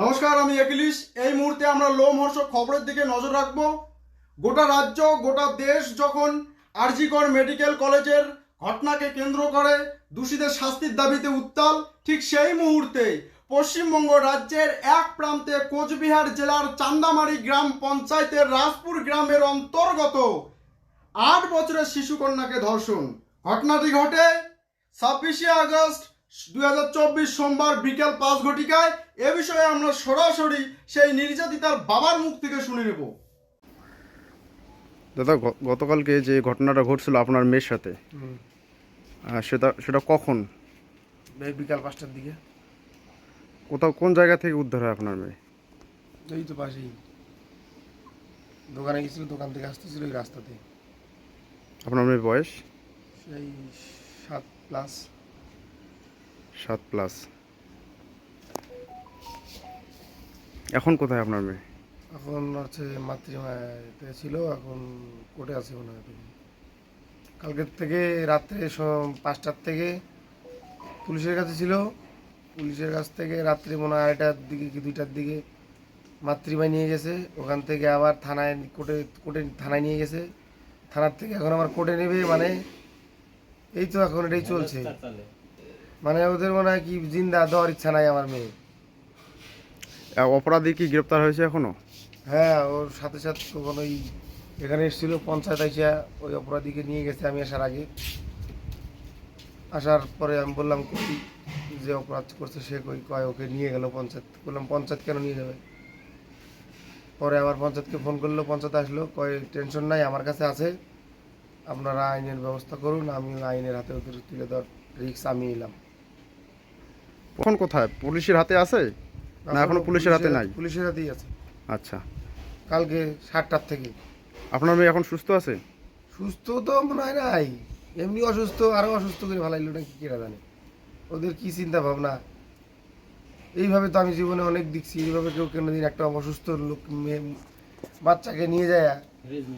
নমস্কার, আমি একিলিশ এই মুহূর্তে আমরা লোমহর্ষক খবরের দিকে নজর রাখব। গোটা রাজ্য, গোটা দেশ যখন আরজিকর মেডিকেল কলেজের ঘটনাকে কেন্দ্র করে দোষীদের শাস্তির দাবিতে উত্তাল, ঠিক সেই মুহূর্তে পশ্চিমবঙ্গ রাজ্যের এক প্রান্তে কোচবিহার জেলার চান্দামারি গ্রাম পঞ্চায়েতের রাজপুর গ্রামের অন্তর্গত আট বছরের শিশুকন্যাকে ধর্ষণ। ঘটনাটি ঘটে ছাব্বিশে আগস্ট দুই হাজার চব্বিশ সোমবার বিকেল পাঁচ ঘটিকায় এ বিষয়ে আমরা সরাসরি সেই নির্যাতিতার বাবার মুখ থেকে শুনে নেব। দাদা গতকালকে যে ঘটনাটা ঘটছিল আপনার মেয়ের সাথে সেটা সেটা কখন? বিকাল পাঁচটার দিকে। কোথাও কোন জায়গা থেকে উদ্ধার হয় আপনার মেয়ে? এই তো পাশেই। দোকানে গেছিল দোকান থেকে আসতেছিল ওই রাস্তাতে। আপনার মেয়ের বয়স? সেই সাত প্লাস সাত প্লাস। এখন কোথায় আপনার মেয়ে? এখন হচ্ছে মাতৃমাতে ছিল এখন কোর্টে আছে মনে হয়। কালকের থেকে রাত্রে পাঁচটার থেকে পুলিশের কাছে ছিল। পুলিশের কাছ থেকে রাত্রে মনে হয় আড়াইটার দিকে কি দুইটার দিকে মাতৃমায় নিয়ে গেছে। ওখান থেকে আবার থানায় কোর্টে কোর্টে থানায় নিয়ে গেছে। থানার থেকে এখন আমার কোর্টে নেবে মানে এই তো এখন এটাই চলছে। মানে ওদের মনে হয় কি জিন্দা দেওয়ার ইচ্ছা নাই আমার মেয়ে। অপরাধী কি গ্রেপ্তার হয়েছে এখনও? হ্যাঁ ওর সাথে সাথে তখন ওই এখানে এসেছিল পঞ্চায়েত আইসা ওই অপরাধীকে নিয়ে গেছে আমি আসার আগে। আসার পরে আমি বললাম কই যে অপরাধ করছে সে কই কয় ওকে নিয়ে গেল পঞ্চায়েত? বললাম পঞ্চায়েত কেন নিয়ে যাবে? পরে আবার পঞ্চায়েতকে ফোন করল পঞ্চায়েত আসলো কয় টেনশন নাই আমার কাছে আছে। আপনারা আইনের ব্যবস্থা করুন আমি আইনের হাতে ওদের তুলে দেওয়ার রিক্স আমি নিলাম। এখন কোথায়? পুলিশের হাতে আছে? না এখনও পুলিশের হাতে নাই? পুলিশের হাতেই আছে। আচ্ছা। কালকে সাতটার থেকে। আপনার মেয়ে এখন সুস্থ আছে? সুস্থ তো মনে হয় নাই। এমনি অসুস্থ আরও অসুস্থ করে ভালাইলো নাকি কেরা জানে? ওদের কি চিন্তা ভাবনা? এইভাবে তো আমি জীবনে অনেক দেখছি এইভাবে কেউ কোনোদিন একটা অসুস্থ লোক মেয়ে বাচ্চাকে নিয়ে যায়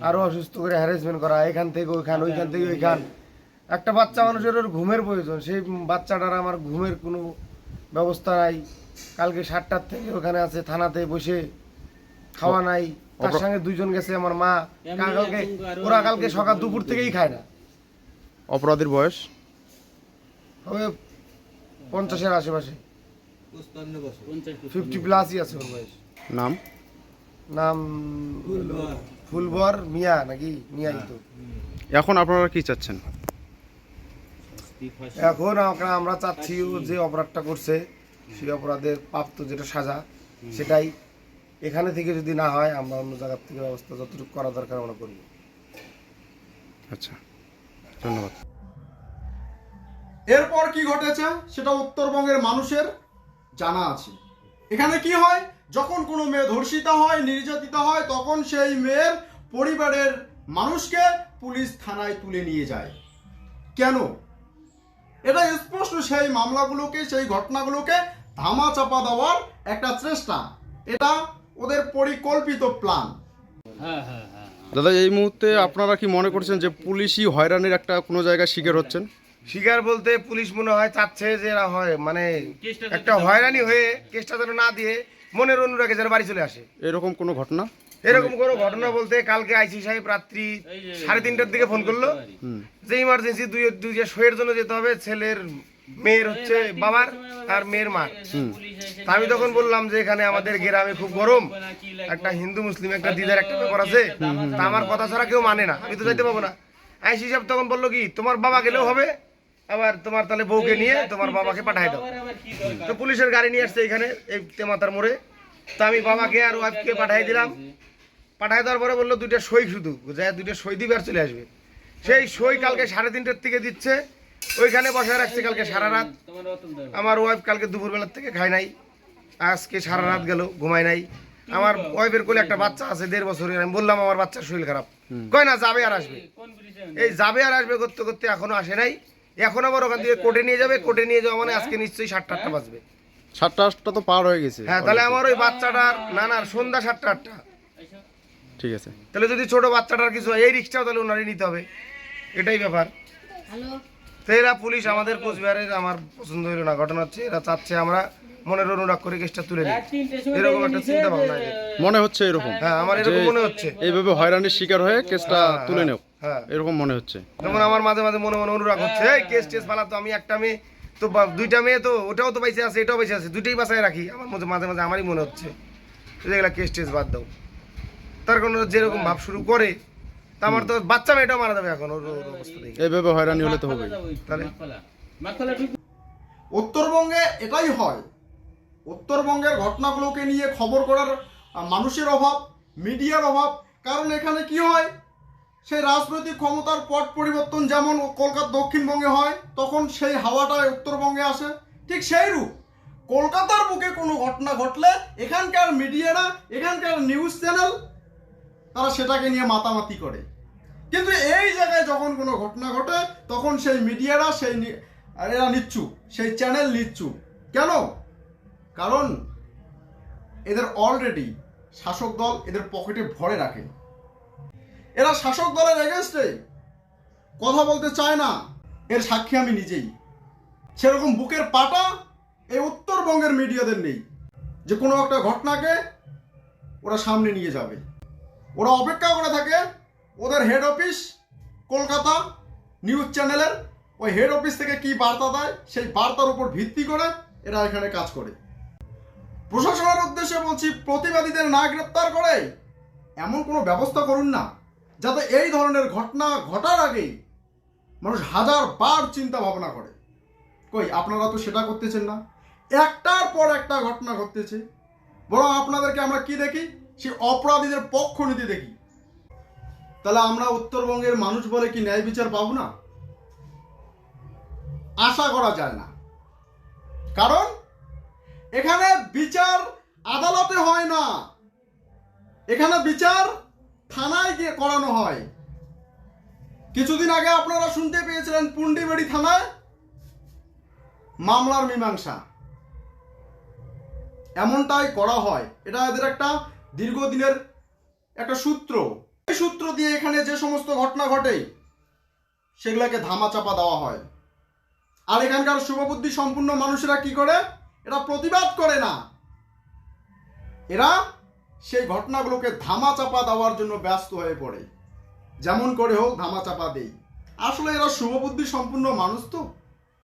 আরও অসুস্থ করে হ্যারাসমেন্ট করা এখান থেকে ওইখান ওইখান থেকে ওইখান। একটা বাচ্চা মানুষের ওর ঘুমের প্রয়োজন সেই বাচ্চাটার আমার ঘুমের কোনো ব্যবস্থা নাই। কালকে সাতটার থেকে ওখানে আছে থানাতে বসে খাওয়া নাই। তার সঙ্গে দুইজন গেছে আমার মা। কালকে ওরা কালকে সকাল দুপুর থেকেই খায় না। অপরাধীর বয়স? হবে পঞ্চাশের আশেপাশে। ফিফটি প্লাসই আছে ওর বয়স। নাম? নাম ফুলবর মিয়া নাকি? মিয়াই তো। এখন আপনারা কি চাচ্ছেন? এখন আমরা আমরা চাচ্ছি ও যে অপরাধটা করছে সেই অপরাধের প্রাপ্ত যেটা সাজা সেটাই এখানে থেকে যদি না হয় আমরা অন্য জায়গার থেকে ব্যবস্থা যতটুকু করা দরকার আমরা করব। আচ্ছা ধন্যবাদ। এরপর কি ঘটেছে সেটা উত্তরবঙ্গের মানুষের জানা আছে। এখানে কি হয় যখন কোনো মেয়ে ধর্ষিতা হয় নির্যাতিত হয় তখন সেই মেয়ের পরিবারের মানুষকে পুলিশ থানায় তুলে নিয়ে যায়। কেন? এটা স্পষ্ট সেই মামলাগুলোকে সেই ঘটনাগুলোকে ধামা চাপা দেওয়ার একটা চেষ্টা। এটা ওদের পরিকল্পিত প্ল্যান। দাদা এই মুহূর্তে আপনারা কি মনে করছেন যে পুলিশই হয়রানির একটা কোনো জায়গায় শিকার হচ্ছেন? শিকার বলতে পুলিশ মনে হয় চাচ্ছে যে এরা হয় মানে একটা হয়রানি হয়ে কেসটা যেন না দিয়ে মনের অনুরাগে যেন বাড়ি চলে আসে। এরকম কোনো ঘটনা? এরকম কোনো ঘটনা বলতে কালকে আইসি সাহেব রাত্রি সাড়ে তিনটার দিকে ফোন করল। যে ইমার্জেন্সি দুই দুই যে শোয়ের জন্য যেতে হবে, ছেলের মেয়ের হচ্ছে বাবার আর মেয়ের মা আমি তখন বললাম যে এখানে আমাদের গ্রামে খুব গরম। একটা হিন্দু মুসলিম, একটা দিদার একটা ব্যাপার আছে। তা আমার কথা ছাড়া কেউ মানে না, আমি তো যাইতে পাবো না। আইসি সাহেব তখন বলল কি, তোমার বাবা গেলেও হবে, আবার তোমার তাহলে বউকে নিয়ে তোমার বাবাকে পাঠাই দাও। তো পুলিশের গাড়ি নিয়ে আসছে এখানে এই তেমাতার মোড়ে। তো আমি বাবাকে আর ওয়াইফকে পাঠাই দিলাম। পাঠাই দেওয়ার পরে বলল দুইটা সই শুধু। যা দুইটা সই দিবে আর চলে আসবে। সেই সই কালকে সাড়ে তিনটের থেকে দিচ্ছে। ওইখানে বসে রাখছে কালকে সারা রাত। আমার ওয়াইফ কালকে দুপুরবেলার থেকে খায় নাই। আজকে সারা রাত গেল ঘুমায় নাই। আমার ওয়াইফের কোলে একটা বাচ্চা আছে দেড় বছরের আমি বললাম আমার বাচ্চার শরীর খারাপ। কয় না যাবে আর আসবে। এই যাবে আর আসবে করতে করতে এখনও আসে নাই। এখন আবার ওখান থেকে কোর্টে নিয়ে যাবে। কোর্টে নিয়ে যাওয়া মানে আজকে নিশ্চয়ই সাতটা আটটা বাজবে। সাতটা আটটা তো পার হয়ে গেছে হ্যাঁ তাহলে আমার ওই বাচ্চাটার না না সন্ধ্যা সাতটা আটটা। ঠিক আছে। তাহলে যদি ছোট বাচ্চাটার কিছু হয় এই রিক্সটাও তাহলে ওনারই নিতে হবে। এটাই ব্যাপার। তো এরা পুলিশ আমাদের কোচবিহারের আমার পছন্দ হইল না। ঘটনা হচ্ছে এরা চাচ্ছে আমরা মনের অনুরাগ করে কেসটা তুলে নিই। এরকম একটা চিন্তা ভাবনা মনে হচ্ছে এরকম। হ্যাঁ আমার এরকম মনে হচ্ছে। এইভাবে হয়রানির শিকার হয়ে কেসটা হ্যাঁ, তুলে হ্যাঁ, নেও। হ্যাঁ। এরকম মনে হচ্ছে। যেমন আমার মাঝে মাঝে মনে মনে অনুরাগ হচ্ছে এই কেস টেস পালা তো আমি একটা মেয়ে তো বা- দুইটা মেয়ে তো ওটাও তো বাইসে আছে এটাও বাইসে আছে দুইটাই বাসায় রাখি। আমার মধ্যে মাঝে মাঝে আমারই মনে হচ্ছে। যেগুলা কেস টেস বাদ দাও। তার কারণ যেরকম ভাব শুরু করে তা আমার তো বাচ্চা মেয়েটাও মারা যাবে এখন ওর অবস্থা দেখে। এইভাবে হয়রানি হলে তো হবেই। তাহলে? উত্তরবঙ্গে এটাই হয়। উত্তরবঙ্গের ঘটনাগুলোকে নিয়ে খবর করার মানুষের অভাব মিডিয়ার অভাব। কারণ এখানে কি হয়? সেই রাজনৈতিক ক্ষমতার পট পরিবর্তন যেমন কলকাতা দক্ষিণবঙ্গে হয় তখন সেই হাওয়াটা উত্তরবঙ্গে আসে। ঠিক সেই রূপ। কলকাতার বুকে কোনো ঘটনা ঘটলে এখানকার মিডিয়ারা এখানকার নিউজ চ্যানেল তারা সেটাকে নিয়ে মাতামাতি করে। কিন্তু এই জায়গায় যখন কোনো ঘটনা ঘটে, তখন সেই মিডিয়ারা সেই এরা নিচ্ছু, সেই চ্যানেল নিচ্ছু। কেন? কারণ এদের অলরেডি শাসক দল এদের পকেটে ভরে রাখে। এরা শাসক দলের এগেনস্টে কথা বলতে চায় না। এর সাক্ষী আমি নিজেই। সেরকম বুকের পাটা এই উত্তরবঙ্গের মিডিয়াদের নেই। যে কোনো একটা ঘটনাকে ওরা সামনে নিয়ে যাবে। ওরা অপেক্ষা করে থাকে ওদের হেড অফিস কলকাতা নিউজ চ্যানেলের ওই হেড অফিস থেকে কি বার্তা দেয়, সেই বার্তার উপর ভিত্তি করে এরা এখানে কাজ করে। প্রশাসনের উদ্দেশ্যে বলছি, প্রতিবাদীদের না গ্রেপ্তার করে এমন কোনো ব্যবস্থা করুন না, যাতে এই ধরনের ঘটনা ঘটার আগেই মানুষ হাজার বার চিন্তা ভাবনা করে। কই, আপনারা তো সেটা করতেছেন না। একটার পর একটা ঘটনা ঘটতেছে। বরং আপনাদেরকে আমরা কি দেখি? সেই অপরাধীদের পক্ষ নিতে দেখি। তাহলে আমরা উত্তরবঙ্গের মানুষ বলে কি ন্যায় বিচার পাবো না? আশা করা যায় না। কারণ এখানে বিচার আদালতে হয় না। এখানে বিচার থানায় গিয়ে করানো হয়। কিছুদিন আগে আপনারা শুনতে পেয়েছিলেন পুন্ডিবেড়ি থানায় মামলার মীমাংসা। এমনটাই করা হয়। এটা এদের একটা দীর্ঘদিনের একটা সূত্র। এই সূত্র দিয়ে এখানে যে সমস্ত ঘটনা ঘটে, সেগুলোকে ধামাচাপা দেওয়া হয়। আর এখানকার শুভবুদ্ধি সম্পূর্ণ মানুষেরা কি করে? এরা প্রতিবাদ করে না। এরা সেই ঘটনাগুলোকে ধামাচাপা দেওয়ার জন্য ব্যস্ত হয়ে পড়ে। যেমন করে হোক ধামাচাপা দেই। আসলে এরা শুভবুদ্ধি সম্পূর্ণ মানুষ তো।